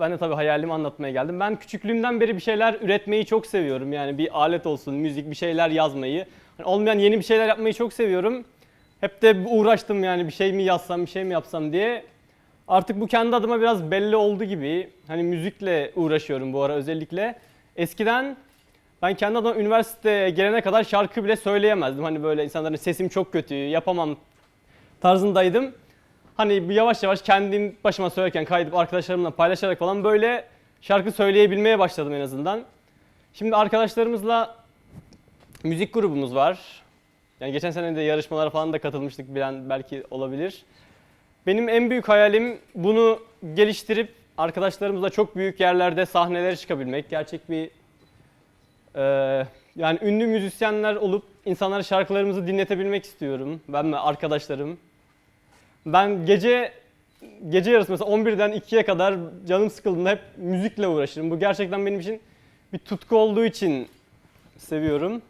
ben de tabii hayalimi anlatmaya geldim. Ben küçüklüğümden beri bir şeyler üretmeyi çok seviyorum. Yani bir alet olsun, müzik, bir şeyler yazmayı. Hani olmayan yeni bir şeyler yapmayı çok seviyorum. Hep de uğraştım yani bir şey mi yazsam, bir şey mi yapsam diye. Artık bu kendi adıma biraz belli oldu gibi. Hani müzikle uğraşıyorum bu ara özellikle. Eskiden ben kendi adıma üniversiteye gelene kadar şarkı bile söyleyemezdim. Hani böyle insanların sesim çok kötü, yapamam tarzındaydım. Hani yavaş yavaş kendim başıma söylerken kaydedip arkadaşlarımla paylaşarak falan böyle şarkı söyleyebilmeye başladım en azından. Şimdi arkadaşlarımızla müzik grubumuz var. Yani geçen sene de yarışmalara falan da katılmıştık bilen belki olabilir. Benim en büyük hayalim bunu geliştirip arkadaşlarımızla çok büyük yerlerde sahnelere çıkabilmek. Gerçek bir eee, yani ünlü müzisyenler olup insanlara şarkılarımızı dinletebilmek istiyorum. Ben ve arkadaşlarım. Ben gece gece yarısı mesela 11'den 2'ye kadar canım sıkıldığında hep müzikle uğraşırım. Bu gerçekten benim için bir tutku olduğu için seviyorum.